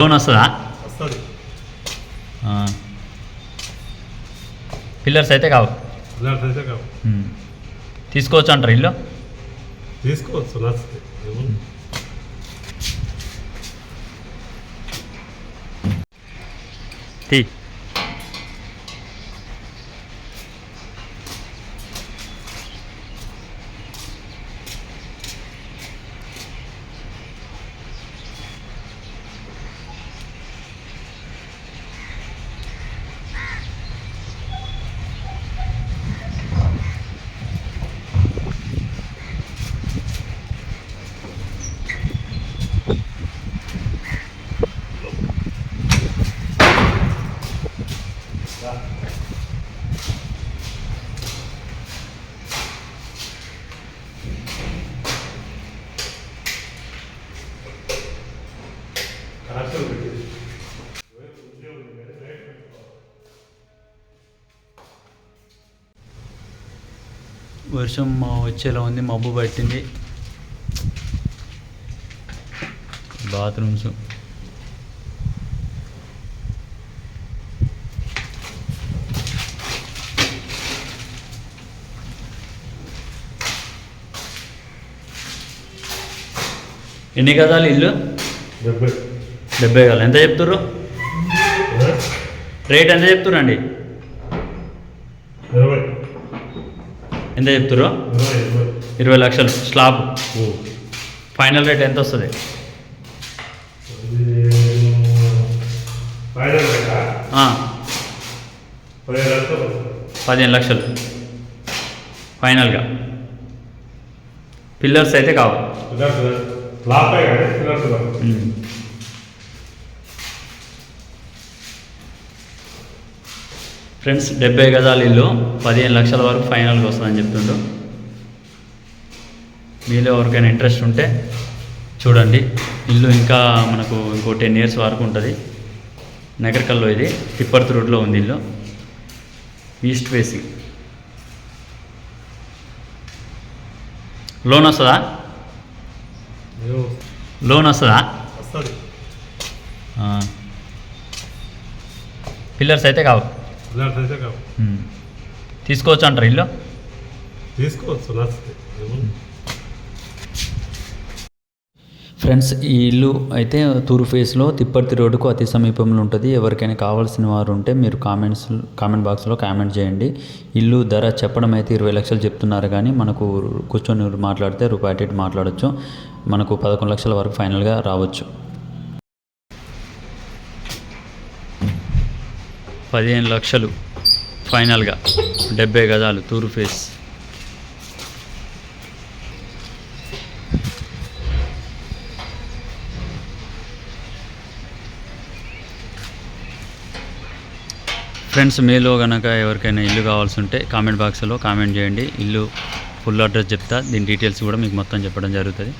Loan వస్తుందా? Pillars అయితే కావు. తీసుకోవచ్చు అంటారు ఇల్లు? తీసుకోవచ్చు వర్షం మా వచ్చేలా ఉంది మబ్బు పట్టింది. బాత్రూమ్స్. ఎన్ని గదాలు ఇల్లు? డెబ్బై. డెబ్బై గదాలు ఎంత చెప్తుర్రు? రేట్ ఎంత చెప్తుర్రండి? ఇరవై. ఎంత చెప్తుర్రు? ఇరవై లక్షలు. స్లాబ్. ఫైనల్ రేట్ ఎంత వస్తుంది? పదిహేను లక్షలు? పదిహేను లక్షలు ఫైనల్గా. పిల్లర్స్ అయితే కావు పిల్లర్స్ ఫ్లాప్ అయ్యాయి పిల్లర్స్ కావు. ఉమ్. ఫ్రెండ్స్ డెబ్బై గజాల ఇల్లు పదిహేను లక్షల వరకు ఫైనల్గా వస్తుందని చెప్తుండు మీలో ఎవరికైనా ఇంట్రెస్ట్ ఉంటే చూడండి. ఇల్లు ఇంకా మనకు ఇంకో టెన్ ఇయర్స్ వరకు ఉంటుంది. నగరికల్లో ఇది తిప్పర్తి రోడ్లో ఉంది ఇల్లు. ఈస్ట్ ఫేసింగ్ లోన్ వస్తుందా? లోన్ వస్తుందా. పిల్లర్స్ అయితే కావు. తీసుకోవచ్చు అంటారు ఇల్లు? తీసుకోవచ్చు నచ్చితే? ఫ్రెండ్స్ ఈ ఇల్లు అయితే తూరు ఫేస్లో తిప్పర్తి రోడ్డుకు అతి సమీపంలో ఉంటుంది. ఎవరికైనా కావాల్సిన వారు ఉంటే మీరు కామెంట్స్ కామెంట్ బాక్స్లో కామెంట్ చేయండి. ఇల్లు ధర చెప్పడం అయితే ఇరవై లక్షలు చెప్తున్నారు కానీ మనకు కూర్చొని మాట్లాడితే రూపాయి మాట్లాడచ్చు. మనకు పదకొండు లక్షల వరకు ఫైనల్గా రావచ్చు. పదిహేను లక్షలు ఫైనల్గా. డెబ్బై గజాలు తూరు ఫేస్. ఫ్రెండ్స్ మీలో కనుక ఎవరికైనా ఇల్లు కావాల్సి ఉంటే కామెంట్ బాక్స్లో కామెంట్ చేయండి. ఇల్లు ఫుల్ అడ్రస్ చెప్తా దీని డీటెయిల్స్ కూడా మీకు మొత్తం చెప్పడం జరుగుతుంది.